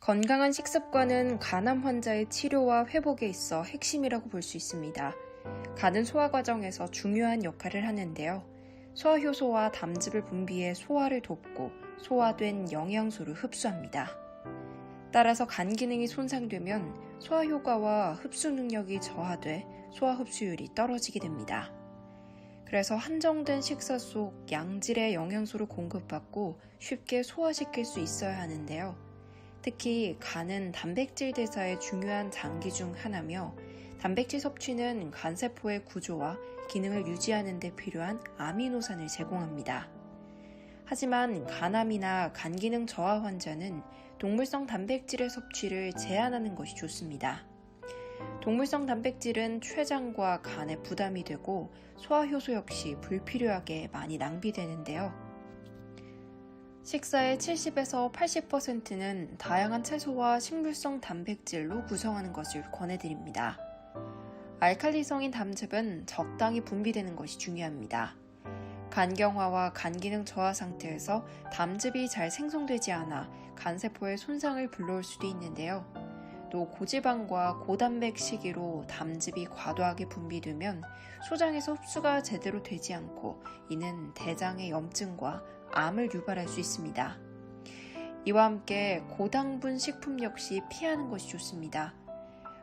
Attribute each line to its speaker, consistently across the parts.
Speaker 1: 건강한 식습관은 간암 환자의 치료와 회복에 있어 핵심이라고 볼 수 있습니다. 간은 소화 과정에서 중요한 역할을 하는데요. 소화효소와 담즙을 분비해 소화를 돕고 소화된 영양소를 흡수합니다. 따라서 간 기능이 손상되면 소화 효과와 흡수 능력이 저하돼 소화 흡수율이 떨어지게 됩니다. 그래서 한정된 식사 속 양질의 영양소를 공급받고 쉽게 소화시킬 수 있어야 하는데요. 특히 간은 단백질 대사의 중요한 장기 중 하나며 단백질 섭취는 간세포의 구조와 기능을 유지하는 데 필요한 아미노산을 제공합니다. 하지만 간암이나 간 기능 저하 환자는 동물성 단백질의 섭취를 제한하는 것이 좋습니다. 동물성 단백질은 췌장과 간에 부담이 되고 소화효소 역시 불필요하게 많이 낭비되는데요. 식사의 70에서 80%는 다양한 채소와 식물성 단백질로 구성하는 것을 권해드립니다. 알칼리성인 담즙은 적당히 분비되는 것이 중요합니다. 간경화와 간기능 저하 상태에서 담즙이 잘 생성되지 않아 간세포에 손상을 불러올 수도 있는데요. 또 고지방과 고단백 식이로 담즙이 과도하게 분비되면 소장에서 흡수가 제대로 되지 않고 이는 대장의 염증과 암을 유발할 수 있습니다. 이와 함께 고당분 식품 역시 피하는 것이 좋습니다.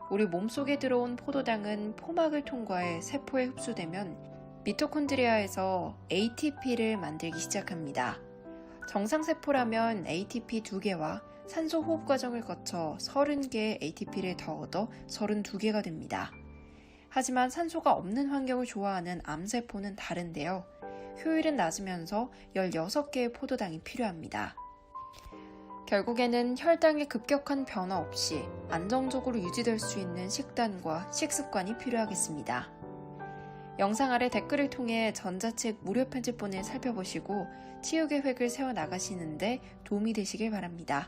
Speaker 1: 우리 몸속에 들어온 포도당은 포막을 통과해 세포에 흡수되면 미토콘드리아에서 ATP를 만들기 시작합니다. 정상 세포라면 ATP 2개와 산소 호흡 과정을 거쳐 30개의 ATP를 더 얻어 32개가 됩니다. 하지만 산소가 없는 환경을 좋아하는 암세포는 다른데요. 효율은 낮으면서 16개의 포도당이 필요합니다. 결국에는 혈당의 급격한 변화 없이 안정적으로 유지될 수 있는 식단과 식습관이 필요하겠습니다. 영상 아래 댓글을 통해 전자책 무료 편집본을 살펴보시고 치유 계획을 세워 나가시는데 도움이 되시길 바랍니다.